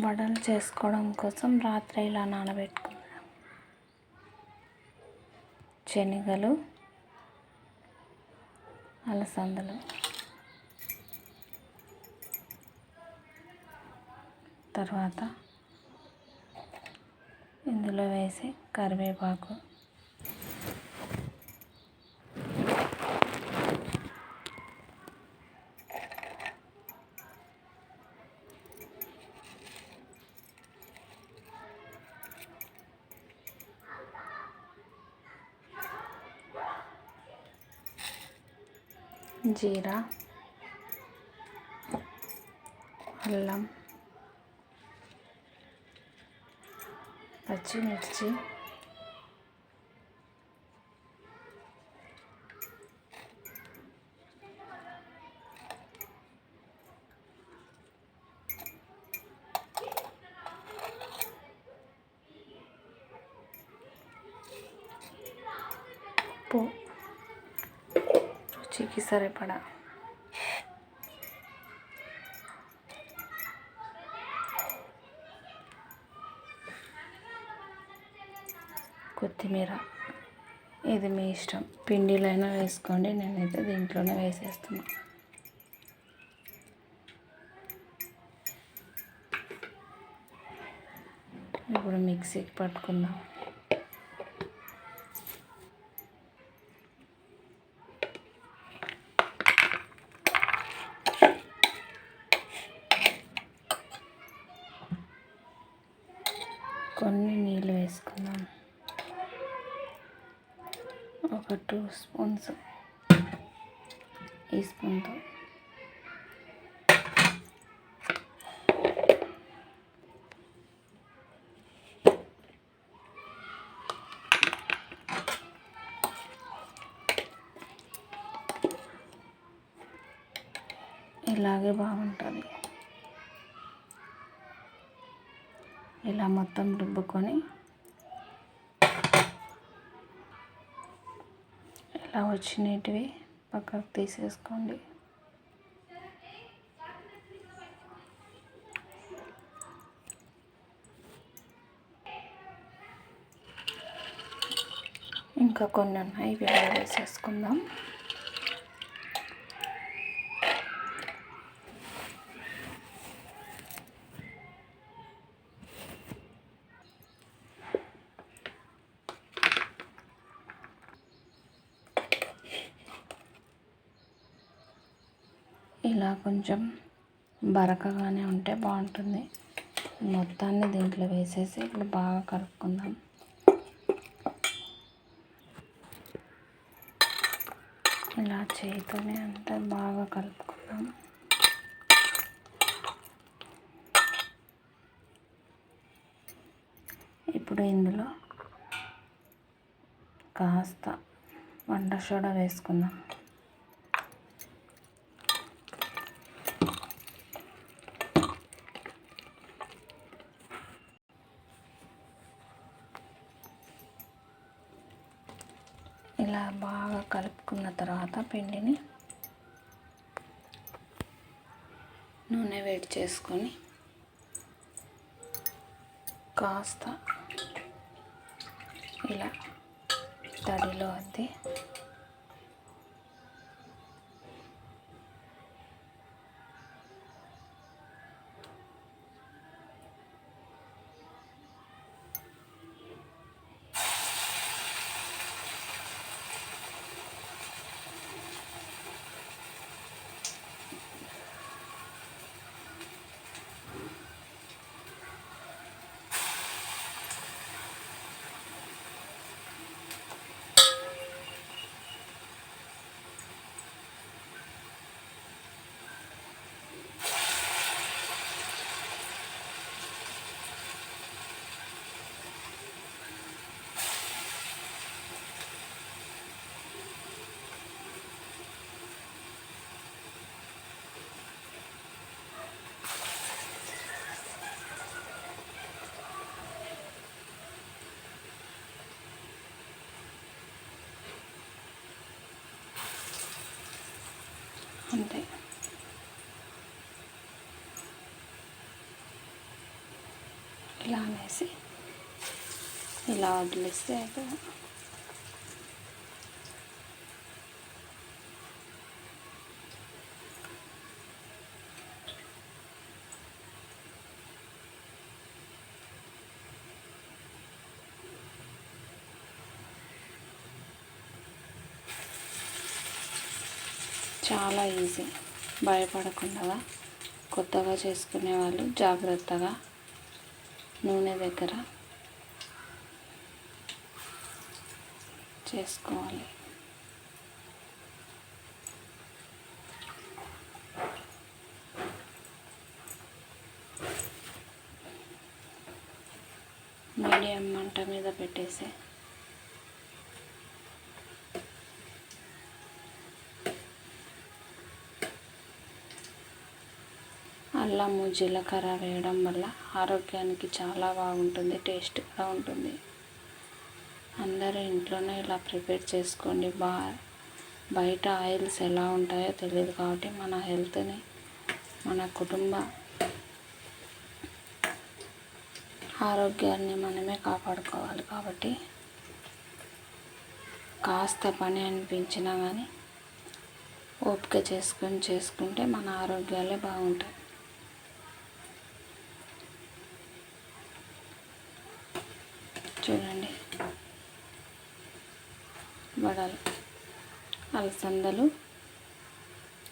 వడలు చేసుకోవడం కోసం రాత్రి ఇలా నానబెట్టుకుందాం శనగలు అలసందలు తర్వాత ఇందులో వేసి కరివేపాకు. జీరా అల్లం పచ్చిమిర్చి ఉప్పు రుచికి సరిపడా కొత్తిమీర. ఇది మీ ఇష్టం. పిండిలైనా వేసుకోండి నేనైతే దీంట్లోనే వేసేస్తున్నా. ఇప్పుడు మిక్సీకి పట్టుకుందాం. కొన్ని నీళ్ళు వేసుకుందాం. ఒక టూ స్పూన్స్. ఈ స్పూన్తో. ఇలాగే బాగుంటుంది. ఇలా మొత్తం రుబ్బుకొని ఇలా వచ్చినవి పక్కకు తీసేసుకోండి. ఇంకా కొన్ని ఉన్నాయి ఇవి వేసేసుకుందాం. ఇలా కొంచెం బరకగానే ఉంటే బాగుంటుంది. మొత్తాన్ని దీంట్లో వేసేసి ఇప్పుడు బాగా కలుపుకుందాం. ఇలా చేతితోనే అంతా బాగా కలుపుకుందాం. ఇప్పుడు ఇందులో కాస్త వంట సోడా వేసుకుందాం ఇలా బాగా కలుపుకున్న తర్వాత పిండిని నూనె వేడి చేసుకొని కాస్త ఇలా తడిలో అద్ది. అంతే. ఇలా అనేసి ఇలా వదిలేస్తే అయితే చాలా ఈజీ. భయపడకుండా కొత్తగా చేసుకునే వాళ్ళు జాగ్రత్తగా నూనె దగ్గర చేసుకోవాలి. మీడియం మంట మీద పెట్టేసి అల్లము జీలకర్ర వేయడం వల్ల ఆరోగ్యానికి చాలా బాగుంటుంది టేస్ట్ కూడా ఉంటుంది. అందరూ ఇంట్లోనే ఇలా ప్రిపేర్ చేసుకోండి. బా బయట ఆయిల్స్ ఎలా ఉంటాయో తెలియదు కాబట్టి మన హెల్త్ని మన కుటుంబ ఆరోగ్యాన్ని మనమే కాపాడుకోవాలి కాబట్టి కాస్త పని అనిపించినా కానీ ఓపిక చేసుకొని చేసుకుంటే మన ఆరోగ్యాలే బాగుంటాయి. చూడండి. వడలు అలసందలు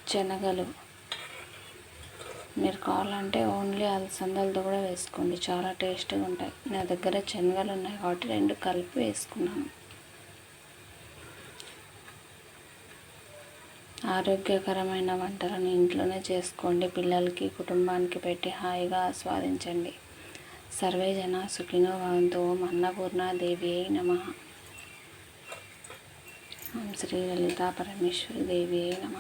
శనగలు. మీరు కావాలంటే ఓన్లీ అలసందలతో కూడా వేసుకోండి. చాలా టేస్ట్గా ఉంటాయి. నా దగ్గర శనగలు ఉన్నాయి కాబట్టి రెండు కలిపి వేసుకున్నాను. ఆరోగ్యకరమైన వంటలను ఇంట్లోనే చేసుకోండి. పిల్లలకి కుటుంబానికి పెట్టి హాయిగా ఆస్వాదించండి. సర్వే జన సుఖినో భవంతు ఓం అన్నపూర్ణాదేవి అయి నమ. ఓం శ్రీ లలితా పరమేశ్వరి దేవి అయి నమ.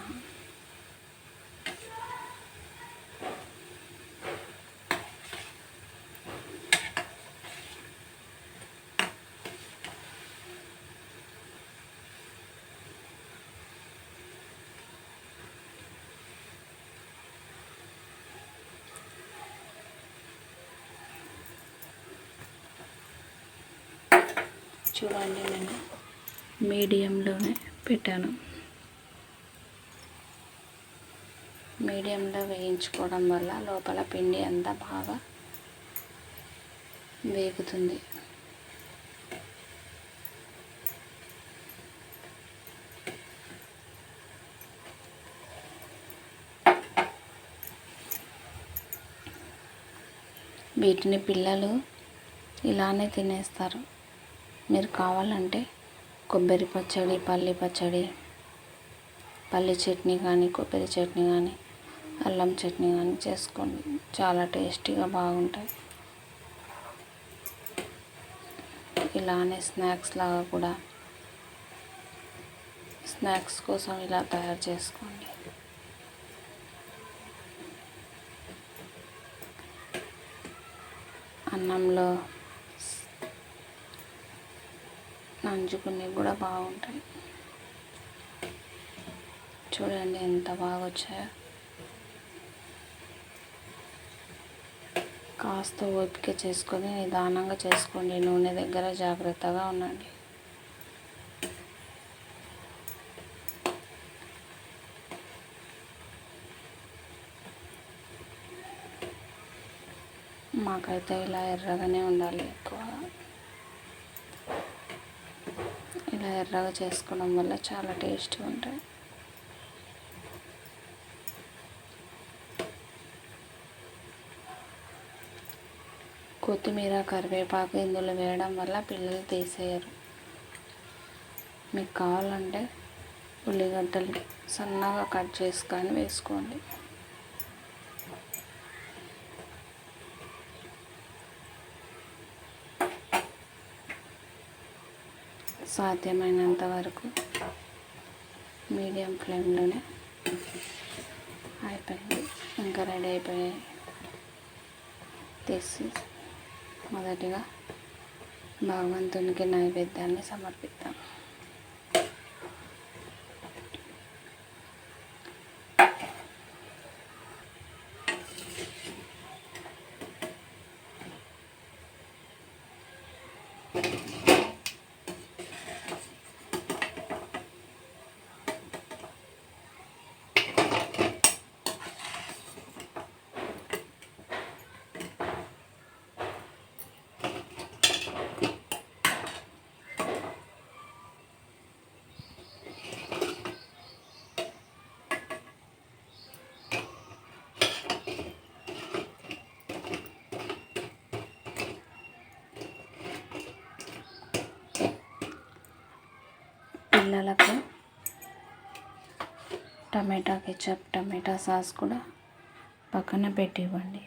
చూడండి నేను మీడియంలోనే పెట్టాను. మీడియంలో వేయించుకోవడం వల్ల లోపల పిండి అంతా బాగా వేగుతుంది. వీటిని పిల్లలు ఇలానే తినేస్తారు. మీరు కావాలంటే కొబ్బరి పచ్చడి పల్లి పచ్చడి పల్లి చట్నీ కానీ కొబ్బరి చట్నీ కానీ అల్లం చట్నీ కానీ చేసుకోండి. చాలా టేస్టీగా బాగుంటాయి. ఇలానే స్నాక్స్ లాగా కూడా స్నాక్స్ కోసం ఇలా తయారు చేసుకోండి. అన్నంలో నంచుకునేవి కూడా బాగుంటాయి చూడండి ఎంత బాగా వచ్చాయో కాస్త ఓపిక చేసుకొని నిదానంగా చేసుకోండి. నూనె దగ్గర జాగ్రత్తగా ఉండండి. మాకైతే ఇలా ఎర్రగానే ఉండాలి ఎక్కువ. ఇలా ఎర్రగా చేసుకోవడం వల్ల చాలా టేస్ట్గా ఉంటాయి. కొత్తిమీర కరివేపాకు ఇందులో వేయడం వల్ల పిల్లలు తీసేయరు. మీకు కావాలంటే ఉల్లిగడ్డలు సన్నగా కట్ చేసుకొని వేసుకోండి. సాధ్యమైనంత వరకు మీడియం ఫ్లేమ్లోనే అయిపోయింది. ఇంకా రెడీ అయిపోయాయి తీసి మొదటిగా భగవంతునికి నైవేద్యాన్ని సమర్పిద్దాం. పిల్లలకు టమాటా కెచప్ టమాటా సాస్ కూడా పక్కన పెట్టి ఇవ్వండి